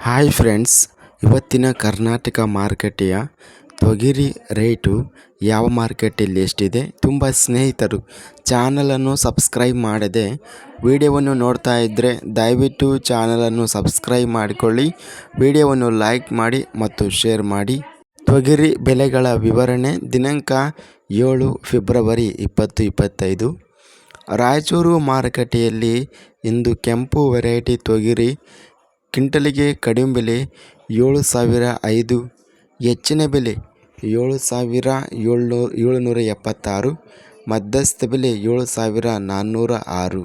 Hi friends, ಇವತ್ತಿನ ಕರ್ನಾಟಕ ಮಾರುಕಟ್ಟೆಯ ತೊಗರಿ ರೇಟು ಯಾವ ಮಾರ್ಕೆಟಲ್ಲಿ ಎಷ್ಟಿದೆ ತುಂಬ ಸ್ನೇಹಿತರು ಚಾನಲನ್ನು ಸಬ್ಸ್ಕ್ರೈಬ್ ಮಾಡದೆ ವಿಡಿಯೋವನ್ನು ನೋಡ್ತಾ ಇದ್ದರೆ ದಯವಿಟ್ಟು ಚಾನಲನ್ನು ಸಬ್ಸ್ಕ್ರೈಬ್ ಮಾಡಿಕೊಳ್ಳಿ, ವಿಡಿಯೋವನ್ನು ಲೈಕ್ ಮಾಡಿ ಮತ್ತು ಶೇರ್ ಮಾಡಿ. ತೊಗರಿ ಬೆಲೆಗಳ ವಿವರಣೆ ದಿನಾಂಕ ಏಳು ಫೆಬ್ರವರಿ ಇಪ್ಪತ್ತು ಇಪ್ಪತ್ತೈದು. ರಾಯಚೂರು ಮಾರುಕಟ್ಟೆಯಲ್ಲಿ ಇಂದು ಕೆಂಪು ವೆರೈಟಿ ತೊಗರಿ ಕ್ವಿಂಟಲಿಗೆ ಕಡಿಮೆ ಬೆಲೆ ಏಳು ಸಾವಿರ ಐದು, ಹೆಚ್ಚಿನ ಬೆಲೆ ಏಳು ಸಾವಿರ ಏಳ್ನೂ, ಏಳುನೂರ ಎಪ್ಪತ್ತಾರು, ಮಧ್ಯಸ್ಥ ಬೆಲೆ ಏಳು ಸಾವಿರ ನಾನ್ನೂರ ಆರು.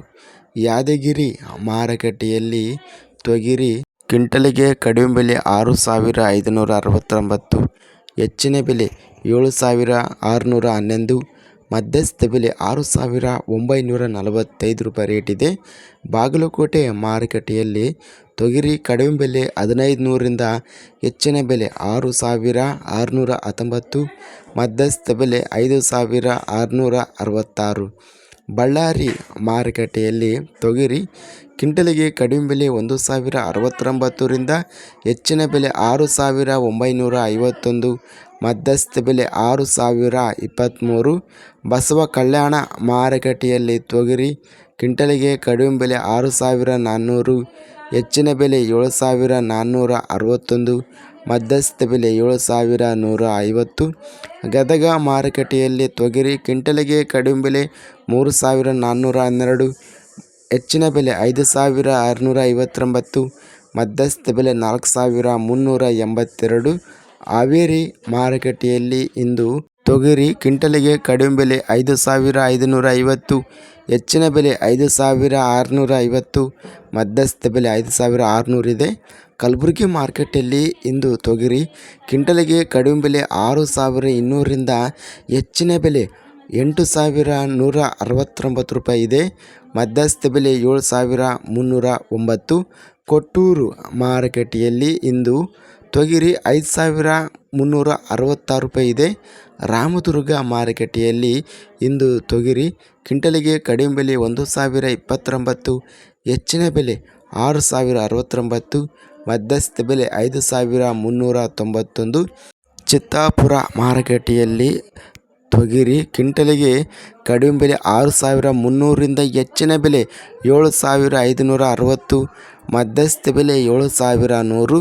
ಯಾದಗಿರಿ ಮಾರುಕಟ್ಟೆಯಲ್ಲಿ ತೊಗರಿ ಕ್ವಿಂಟಲಿಗೆ ಕಡಿಮೆ ಬೆಲೆ ಆರು ಸಾವಿರ ಐದುನೂರ ಅರವತ್ತೊಂಬತ್ತು, ಹೆಚ್ಚಿನ ಬೆಲೆ ಏಳು ಸಾವಿರ ಆರುನೂರ ಹನ್ನೊಂದು, ಮಧ್ಯಸ್ಥ ಬೆಲೆ ಆರು ಸಾವಿರ ಒಂಬೈನೂರ ನಲವತ್ತೈದು ರೂಪಾಯಿ ರೇಟಿದೆ ಬಾಗಲಕೋಟೆ ಮಾರುಕಟ್ಟೆಯಲ್ಲಿ ತೊಗರಿ ಕಡಿಮೆ ಬೆಲೆ ಹದಿನೈದು ನೂರರಿಂದ ಹೆಚ್ಚಿನ ಬೆಲೆ ಆರು ಸಾವಿರ ಆರುನೂರ ಹತ್ತೊಂಬತ್ತು, ಮಧ್ಯಸ್ಥ ಬೆಲೆ ಐದು ಸಾವಿರ ಆರುನೂರ ಅರವತ್ತಾರು. ಬಳ್ಳಾರಿ ಮಾರುಕಟ್ಟೆಯಲ್ಲಿ ತೊಗರಿ ಕ್ವಿಂಟಲಿಗೆ ಕಡಿಮೆ ಬೆಲೆ ಒಂದು ಸಾವಿರ ಅರವತ್ತೊಂಬತ್ತರಿಂದ ಹೆಚ್ಚಿನ ಬೆಲೆ ಆರು ಸಾವಿರ ಒಂಬೈನೂರ ಐವತ್ತೊಂದು, ಮಧ್ಯಸ್ಥ ಬೆಲೆ ಆರು ಸಾವಿರ ಇಪ್ಪತ್ತ್ಮೂರು ಬಸವ ಕಲ್ಯಾಣ ಮಾರುಕಟ್ಟೆಯಲ್ಲಿ ತೊಗರಿ ಕ್ವಿಂಟಲಿಗೆ ಕಡಿಮೆ ಬೆಲೆ ಆರು ಸಾವಿರ ನಾನ್ನೂರು ಹೆಚ್ಚಿನ ಬೆಲೆ ಏಳು ಸಾವಿರ ನಾನ್ನೂರ ಅರವತ್ತೊಂದು ಮಧ್ಯಸ್ಥ ಬೆಲೆ ಏಳು ಸಾವಿರ ನೂರ ಐವತ್ತು ಗದಗ ಮಾರುಕಟ್ಟೆಯಲ್ಲಿ ತೊಗರಿ ಕ್ವಿಂಟಲಿಗೆ ಕಡಿಮೆ ಬೆಲೆ ಮೂರು ಸಾವಿರ ನಾನ್ನೂರ ಹನ್ನೆರಡು ಹೆಚ್ಚಿನ ಬೆಲೆ ಐದು ಸಾವಿರ ಆರುನೂರ ಐವತ್ತೊಂಬತ್ತು ಮಧ್ಯಸ್ಥ ಬೆಲೆ ನಾಲ್ಕು ಸಾವಿರ ಮುನ್ನೂರ ಎಂಬತ್ತೆರಡು ಹಾವೇರಿ ಮಾರುಕಟ್ಟೆಯಲ್ಲಿ ಇಂದು ತೊಗರಿ ಕ್ವಿಂಟಲಿಗೆ ಕಡಿಮೆ ಬೆಲೆ ಐದು ಸಾವಿರ ಐದುನೂರ ಐವತ್ತು ಹೆಚ್ಚಿನ ಬೆಲೆ ಐದು ಸಾವಿರ ಆರುನೂರ ಐವತ್ತು ಮಧ್ಯಸ್ಥ ಬೆಲೆ ಐದು ಸಾವಿರ ಆರುನೂರಿದೆ ಕಲಬುರಗಿ ಮಾರ್ಕೆಟಲ್ಲಿ ಇಂದು ತೊಗರಿ ಕ್ವಿಂಟಲಿಗೆ ಕಡಿಮೆ ಬೆಲೆ ಆರು ಸಾವಿರ ಇನ್ನೂರರಿಂದ ಹೆಚ್ಚಿನ ಬೆಲೆ ಎಂಟು ಸಾವಿರ ನೂರ ಅರವತ್ತೊಂಬತ್ತು ರೂಪಾಯಿ ಇದೆ. ಮಧ್ಯಸ್ಥ ಬೆಲೆ ಏಳು ಸಾವಿರ ಮುನ್ನೂರ ಒಂಬತ್ತು. ಕೊಟ್ಟೂರು ಮಾರುಕಟ್ಟೆಯಲ್ಲಿ ಇಂದು ತೊಗರಿ ಐದು ಸಾವಿರ ಮುನ್ನೂರ ಅರವತ್ತಾರು ರೂಪಾಯಿ ಇದೆ. ರಾಮದುರ್ಗ ಮಾರುಕಟ್ಟೆಯಲ್ಲಿ ಇಂದು ತೊಗರಿ ಕ್ವಿಂಟಲಿಗೆ ಕಡಿಮೆ ಬೆಲೆ ಒಂದು ಸಾವಿರ ಇಪ್ಪತ್ತೊಂಬತ್ತು, ಹೆಚ್ಚಿನ ಬೆಲೆ ಆರು ಸಾವಿರ ಅರವತ್ತೊಂಬತ್ತು, ಮಧ್ಯಸ್ಥ ಬೆಲೆ ಐದು ಸಾವಿರ ಮುನ್ನೂರ ತೊಂಬತ್ತೊಂದು. ಚಿತ್ತಾಪುರ ಮಾರುಕಟ್ಟೆಯಲ್ಲಿ ತೊಗರಿ ಕ್ವಿಂಟಲಿಗೆ ಕಡಿಮೆ ಬೆಲೆ ಆರು ಸಾವಿರ ಮುನ್ನೂರರಿಂದ ಹೆಚ್ಚಿನ ಬೆಲೆ ಏಳು ಸಾವಿರ ಐದುನೂರ ಅರವತ್ತು, ಮಧ್ಯಸ್ಥ ಬೆಲೆ ಏಳು ಸಾವಿರ ನೂರು.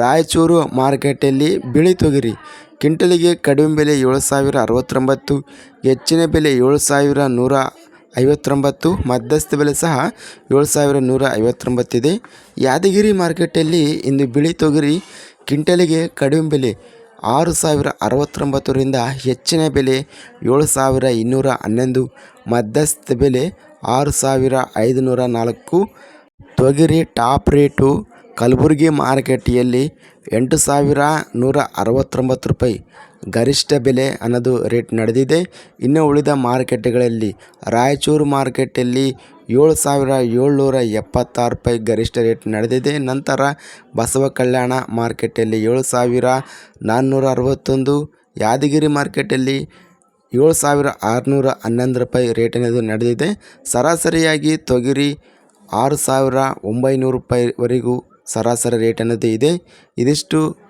ರಾಯಚೂರು ಮಾರ್ಕೆಟಲ್ಲಿ ಬಿಳಿ ತೊಗರಿ ಕ್ವಿಂಟಲಿಗೆ ಕಡಿಮೆ ಬೆಲೆ ಏಳು ಸಾವಿರ ಅರವತ್ತೊಂಬತ್ತು, ಹೆಚ್ಚಿನ ಬೆಲೆ ಏಳು ಸಾವಿರ ನೂರ ಐವತ್ತೊಂಬತ್ತು, ಮಧ್ಯಸ್ಥ ಬೆಲೆ ಸಹ ಏಳು ಸಾವಿರ ನೂರ ಐವತ್ತೊಂಬತ್ತಿದೆ. ಯಾದಗಿರಿ ಮಾರ್ಕೆಟಲ್ಲಿ ಇಂದು ಬಿಳಿ ತೊಗರಿ ಕ್ವಿಂಟಲಿಗೆ ಕಡಿಮೆ ಬೆಲೆ ಆರು ಸಾವಿರ ಅರವತ್ತೊಂಬತ್ತರಿಂದ ಹೆಚ್ಚಿನ ಬೆಲೆ ಏಳು ಸಾವಿರ ಇನ್ನೂರ ಹನ್ನೊಂದು. ಮಧ್ಯಸ್ಥ ಬೆಲೆ ಆರು ಸಾವಿರ ಐದುನೂರ ನಾಲ್ಕು. ತೊಗರಿ ಟಾಪ್ ರೇಟು ಕಲಬುರಗಿ ಮಾರುಕಟ್ಟೆಯಲ್ಲಿ ಎಂಟು ಸಾವಿರ ನೂರ ಅರವತ್ತೊಂಬತ್ತು ರೂಪಾಯಿ. ಗರಿಷ್ಠ ಬೆಲೆ ಅನ್ನೋದು ರೇಟ್ ನಡೆದಿದೆ. ಇನ್ನು ಉಳಿದ ಮಾರ್ಕೆಟ್ಗಳಲ್ಲಿ ರಾಯಚೂರು ಮಾರ್ಕೆಟಲ್ಲಿ ಏಳು ಸಾವಿರ ಏಳ್ನೂರ ಎಪ್ಪತ್ತಾರು ರೂಪಾಯಿ ಗರಿಷ್ಠ ರೇಟ್ ನಡೆದಿದೆ. ನಂತರ ಬಸವ ಕಲ್ಯಾಣ ಮಾರ್ಕೆಟಲ್ಲಿ ಏಳು ಸಾವಿರ ನಾನ್ನೂರ ಅರವತ್ತೊಂದು, ಯಾದಗಿರಿ ಮಾರ್ಕೆಟಲ್ಲಿ ಏಳು ಸಾವಿರ ಆರುನೂರ ಹನ್ನೊಂದು ರೂಪಾಯಿ ರೇಟ್ ಅನ್ನೋದು ನಡೆದಿದೆ. ಸರಾಸರಿಯಾಗಿ ತೊಗರಿ ಆರು ಸಾವಿರ ಒಂಬೈನೂರು ರೂಪಾಯಿವರೆಗೂ ಸರಾಸರಿ ರೇಟ್ ಅನ್ನೋದು ಇದೆ. ಇದಿಷ್ಟು